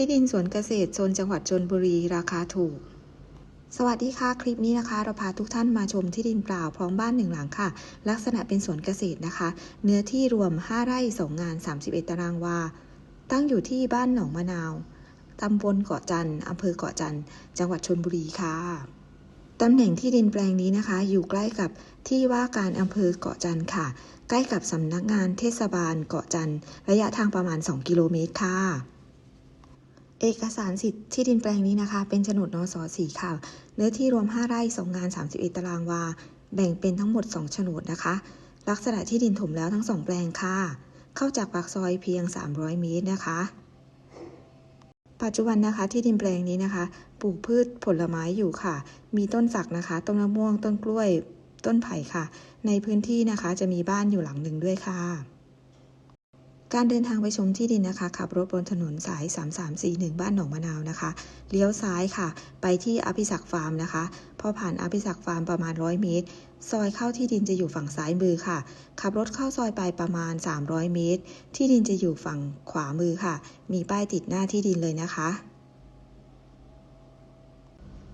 ที่ดินสวนเกษตรโซนจังหวัดชนบุรีราคาถูก สวัสดีค่ะ คลิปนี้นะคะ เราพาทุกท่านมาชมที่ดินเปล่าพร้อมบ้านหนึ่งหลังค่ะ ลักษณะเป็นสวนเกษตรนะคะ เนื้อที่รวม 5 ไร่ 2 งาน 31 ตารางวา ตั้งอยู่ที่บ้านหนองมะนาว ตำบลเกาะจันทร์อำเภอเกาะจันทร์จังหวัดชนบุรีค่ะ ตำแหน่งที่ดินแปลงนี้นะคะ อยู่ใกล้กับที่ว่าการอำเภอเกาะจันทร์ค่ะ ใกล้กับสำนักงานเทศบาลเกาะจันทร์ระยะทางประมาณ 2 กิโลเมตรค่ะ เอกสารสิทธิ์ที่ดินแปลงนี้นะคะ เป็นโฉนดนสสีค่ะ เนื้อที่รวม 5 ไร่2งาน 31 ตารางวา แบ่งเป็นทั้งหมด 2 โฉนดนะคะ ลักษณะที่ดินถมแล้วทั้ง 2 แปลงค่ะ เข้าจากปากซอยเพียง 300 เมตรนะคะ ปัจจุบันนะคะที่ดินแปลงนี้นะคะ ปลูกพืชผลไม้อยู่ค่ะ มีต้นสักนะคะ ต้นมะม่วง ต้นกล้วย ต้นไผ่ค่ะ ในพื้นที่นะคะจะมีบ้านอยู่หลังหนึ่งด้วยค่ะ การเดินทางไปชมที่ดินนะคะขับรถบนถนนสาย 3341 บ้านหนองมะนาวนะคะเลี้ยวซ้ายค่ะ ไปที่อภิศักฟาร์มนะคะพอผ่านอภิศักฟาร์มประมาณ 100 เมตร ซอยเข้าที่ดินจะอยู่ฝั่งซ้ายมือค่ะ ขับรถเข้าซอยไปประมาณ 300 เมตร ที่ดินจะอยู่ฝั่งขวามือค่ะ มีป้ายติดหน้าที่ดินเลยนะคะ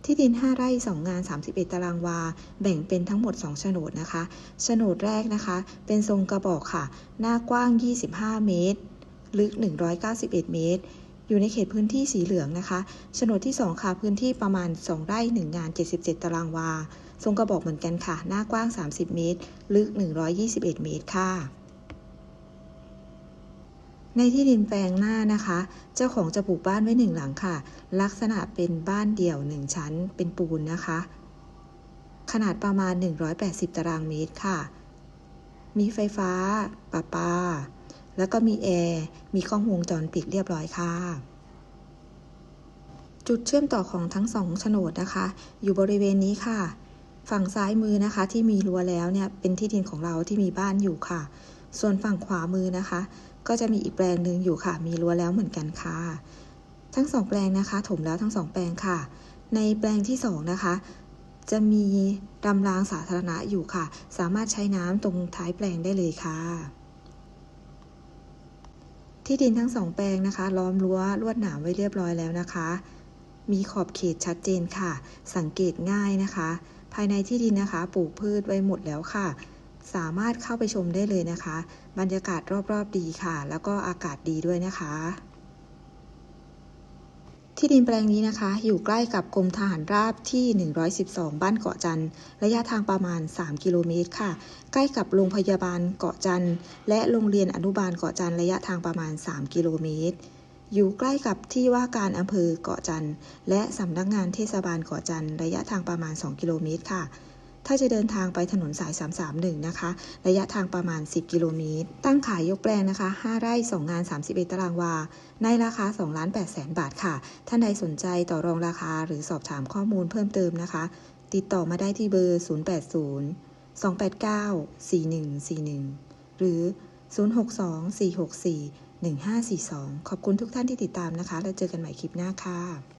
ที่ดิน 5 ไร่ 2 งาน 31 ตารางวา แบ่งเป็นทั้งหมด 2 โฉนดนะคะ โฉนดแรกนะคะ เป็นทรงกระบอกค่ะ หน้ากว้าง 25 เมตร ลึก 191 เมตร อยู่ในเขตพื้นที่สีเหลืองนะคะ โฉนดที่ 2 ค่ะ พื้นที่ประมาณ 2 ไร่ 1 งาน 77 ตารางวา ทรงกระบอกเหมือนกันค่ะ หน้ากว้าง 30 เมตร ลึก 121 เมตรค่ะ ในที่ดินแปลงหน้านะคะ เจ้าของจะปลูกบ้านไว้หนึ่งหลังค่ะ ลักษณะเป็นบ้านเดี่ยวหนึ่งชั้น เป็นปูนนะคะ ขนาดประมาณ 180 ตารางเมตรค่ะ มีไฟฟ้าประปา แล้วก็มีแอร์ มีกล้องวงจรปิดเรียบร้อยค่ะ จุดเชื่อมต่อของทั้งสองโฉนดนะคะ อยู่บริเวณนี้ค่ะ ฝั่งซ้ายมือนะคะที่มีรั้วแล้วเนี่ย เป็นที่ดินของเราที่มีบ้านอยู่ค่ะ ส่วนฝั่งขวามือนะคะ ก็จะมีอีกแปลงหนึ่งอยู่ค่ะ มีรั้วแล้วเหมือนกันค่ะ ทั้งสองแปลงนะคะ ถมแล้วทั้งสองแปลงค่ะ ในแปลงที่สองนะคะ จะมีรำรางสาธารณะอยู่ค่ะ สามารถใช้น้ำตรงท้ายแปลงได้เลยค่ะ ที่ดินทั้งสองแปลงนะคะ ล้อมรั้วลวดหนามไว้เรียบร้อยแล้วนะคะ มีขอบเขตชัดเจนค่ะ สังเกตง่ายนะคะ ภายในที่ดินนะคะ ปลูกพืชไว้หมดแล้วค่ะ สามารถเข้าไปชมได้เลยนะคะ บรรยากาศรอบๆดีค่ะ แล้วก็อากาศดีด้วยนะคะ ที่ดินแปลงนี้นะคะ อยู่ใกล้กับกรมทหารราบที่ 112 บ้านเกาะจันทร์ระยะทางประมาณ 3 กิโลเมตรค่ะ ใกล้กับโรงพยาบาลเกาะจันทร์และโรงเรียนอนุบาลเกาะจันทร์ระยะทางประมาณ 3 กิโลเมตรอยู่ใกล้กับที่ว่าการอำเภอเกาะจันทร์และสำนักงานเทศบาลเกาะจันทร์ระยะทางประมาณ 2 กิโลเมตรค่ะ ถ้าจะเดินทางไปถนนสาย 331 นะคะ ระยะทางประมาณ 10 กิโลเมตร ตั้งขายยกแปลงนะคะ 5 ไร่ 2 งาน 31 ตารางวา ในราคา2ล้าน8แสนบาทค่ะ ท่านใดสนใจต่อรองราคาหรือสอบถามข้อมูลเพิ่มเติมนะคะ ติดต่อมาได้ที่เบอร์ 080 289 4141 หรือ 062 464 1542 ขอบคุณทุกท่านที่ติดตามนะคะ แล้วเจอกันใหม่คลิปหน้าค่ะ